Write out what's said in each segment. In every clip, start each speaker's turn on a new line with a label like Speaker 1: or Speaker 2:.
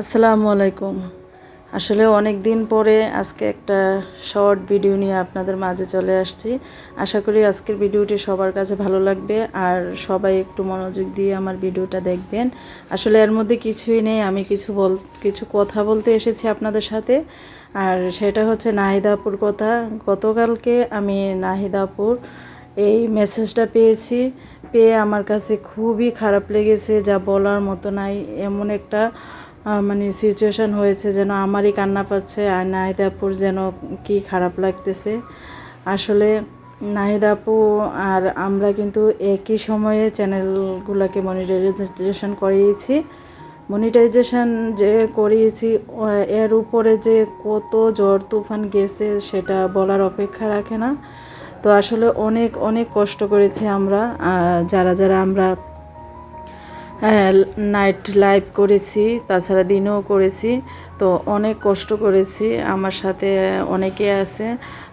Speaker 1: আসসালামু আলাইকুম। আসলে অনেক দিন পরে আজকে একটা শর্ট ভিডিও নিয়ে আপনাদের মাঝে চলে আসছি। আশা করি আজকের ভিডিওটি সবার কাছে ভালো লাগবে আর সবাই একটু মনোযোগ দিয়ে আমার ভিডিওটা দেখবেন। আসলে এর মধ্যে কিছুই নেই, আমি কিছু বল, কিছু কথা বলতে এসেছি আপনাদের সাথে। আর সেটা হচ্ছে নাহিদাপুর কথা। গতকালকে আমি নাহিদাপুর এই মেসেজটা পেয়েছি, পেয়ে আমার কাছে খুবই খারাপ লেগেছে, যা বলার মতো নাই। এমন একটা মানে সিচুয়েশন হয়েছে যেন আমারই কান্না পাচ্ছে আর নাহিদাপুর যেন কি খারাপ লাগতেছে। আসলে নাহিদাপু আর আমরা কিন্তু একই সময়ে চ্যানেলগুলোকে মনিটাইজেশন করিয়েছি। মনিটাইজেশন যে করিয়েছি এর উপরে যে কত ঝড় তুফান গেছে সেটা বলার অপেক্ষা রাখে না। তো আসলে অনেক অনেক কষ্ট করেছি আমরা যারা যারা আমরা নাইট লাইভ করেছি তাছাড়া দিনেও করেছি। তো অনেক কষ্ট করেছি আমার সাথে অনেকে আছে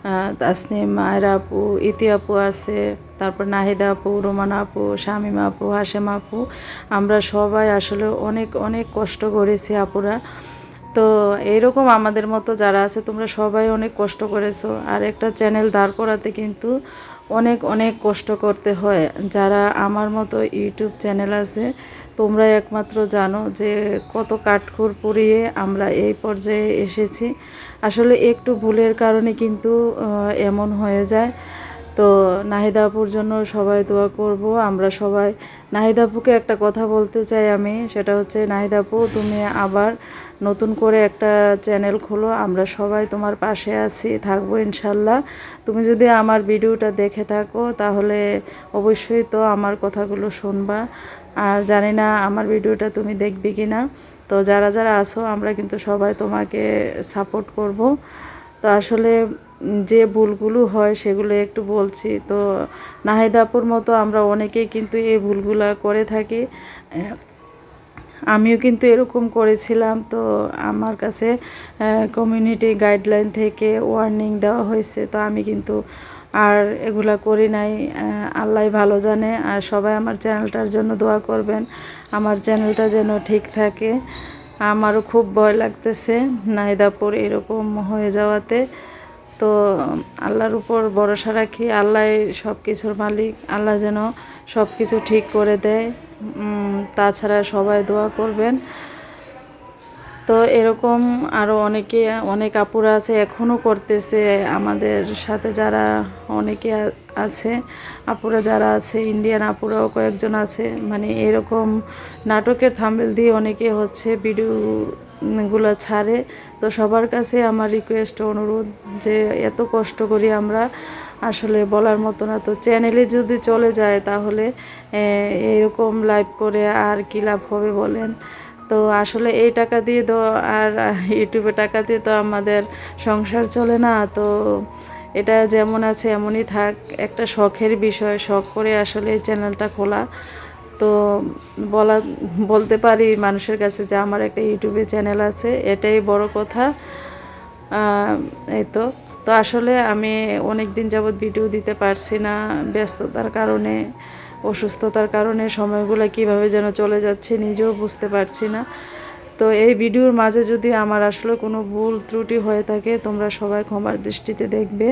Speaker 1: আহ, তাসনিম মায়ের আপু ইতি আপু আছে তারপর নাহিদা আপু রোমানা আপু শামিমা আপু হাশেম আপু। আমরা সবাই আসলে অনেক অনেক কষ্ট করেছি আপুরা। তো এইরকম আমাদের মতো যারা আছে তোমরা সবাই অনেক কষ্ট করেছ। আর একটা চ্যানেল দাঁড় করাতে কিন্তু অনেক অনেক কষ্ট করতে হয়। যারা আমার মতো ইউটিউব চ্যানেল আছে তোমরা একমাত্র জানো যে কত কাঠখোর পুড়িয়ে আমরা এই পর্যায়ে এসেছি। আসলে একটু ভুলের কারণে কিন্তু এমন হয়ে যায়। তো নাহিদাপুর জন্য সবাই দোয়া করব। আমরা সবাই নাহিদাপুকে একটা কথা বলতে চাই আমি, সেটা হচ্ছে নাহিদাপু তুমি আবার নতুন করে একটা চ্যানেল খোলো, আমরা সবাই তোমার পাশে আছি, থাকব ইনশাল্লাহ। তুমি যদি আমার ভিডিওটা দেখে থাকো, তাহলে অবশ্যই তো আমার কথাগুলো শুনবা। আর জানি না আমার ভিডিওটা তুমি দেখবে কি না তো যারা যারা আসো আমরা কিন্তু সবাই তোমাকে সাপোর্ট করব। তো আসলে যে ভুলগুলো হয় সেগুলো একটু বলছি। তো নাহিদাপুর মতো আমরা অনেকেই কিন্তু এই ভুলগুলো করে থাকি। আমিও কিন্তু এরকম করেছিলাম। তো আমার কাছে কমিউনিটি গাইডলাইন থেকে ওয়ার্নিং দেওয়া হয়েছে। তো আমি কিন্তু আর এগুলা করি নাই। আল্লাহ ভালো জানে। আর সবাই আমার চ্যানেলটার জন্য দোয়া করবেন। আমার চ্যানেলটা যেন ঠিক থাকে। আমারও খুব ভয় লাগতেছে নাহিদাপুর এরকম হয়ে যাওয়াতে। তো আল্লাহর উপর ভরসা রাখি, আল্লাহ সব কিছুর মালিক, আল্লাহ যেন সব কিছু ঠিক করে দেয়। তাছাড়া সবাই দোয়া করবেন। তো এরকম আরও অনেকে, অনেক আপুরা আছে এখনও করতেছে। আমাদের সাথে যারা অনেকে আছে, আপুরা যারা আছে ইন্ডিয়ান আপুরাও কয়েকজন আছে। মানে এরকম নাটকের থাম্বেল দিয়ে অনেকে হচ্ছে ভিডিওগুলো ছাড়ে। তো সবার কাছে আমার রিকোয়েস্ট অনুরোধ যে এত কষ্ট করি আমরা আসলে বলার মতো না। তো চ্যানেলে যদি চলে যায় তাহলে এরকম লাইভ করে আর কি লাভ হবে বলেন? তো আসলে এই টাকা দিয়ে তো আর ইউটিউবে টাকা দিয়ে তো আমাদের সংসার চলে না। তো এটা যেমন আছে, এমনই থাক। একটা শখের বিষয়, শখ করে আসলে এই চ্যানেলটা খোলা। তো বলা, বলতে পারি মানুষের কাছে যে আমার একটা ইউটিউবে চ্যানেল আছে, এটাই বড় কথা। এই তো। তো আসলে আমি অনেক দিন যাবৎ ভিডিও দিতে পারছি না ব্যস্ততার কারণে, অসুস্থতার কারণে, সময়গুলো কীভাবে যেন চলে যাচ্ছে নিজেও বুঝতে পারছি না। তো এই ভিডিওর মাঝে যদি আমার আসলে কোনো ভুল ত্রুটি হয়ে থাকে, তোমরা সবাই ক্ষমার দৃষ্টিতে দেখবে।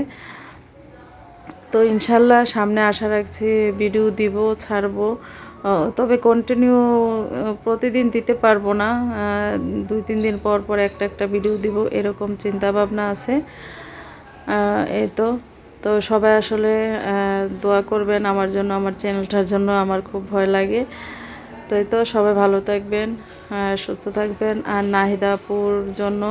Speaker 1: তো ইনশাল্লাহ সামনে আশা রাখছি ভিডিও দিব, ছাড়বো। তবে কন্টিনিউ প্রতিদিন দিতে পারব না। দুই, তিন দিন পর পর একটা একটা ভিডিও দিব, এরকম চিন্তা ভাবনা আছে এই তো। তো সবাই আসলে দোয়া করবেন আমার জন্য, আমার চ্যানেলটার জন্য, আমার খুব ভয় লাগে। তো এই তো, সবাই ভালো থাকবেন সুস্থ থাকবেন। আর নাহিদা আপুর জন্য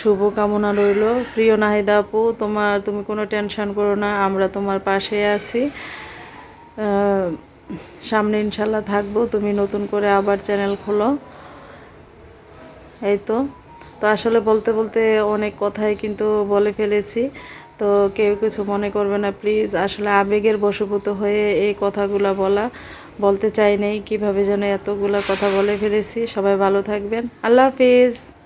Speaker 1: শুভ কামনা রইল। প্রিয় নাহিদা আপু, তোমার, তুমি কোনো টেনশন করো না, আমরা তোমার পাশে আছি। সামনে ইনশাল্লাহ থাকব। তুমি নতুন করে আবার চ্যানেল খোলো। এই তো। তো আসলে বলতে বলতে অনেক কথাই কিন্তু বলে ফেলেছি। তো কেউ কিছু মনে করবে না প্লিজ আসলে আবেগের বশভূত হয়ে এই কথাগুলো বলা, বলতে চাই নেই কীভাবে যেন এতগুলা কথা বলে ফেলেছি। সবাই ভালো থাকবেন। আল্লাহ হাফিজ।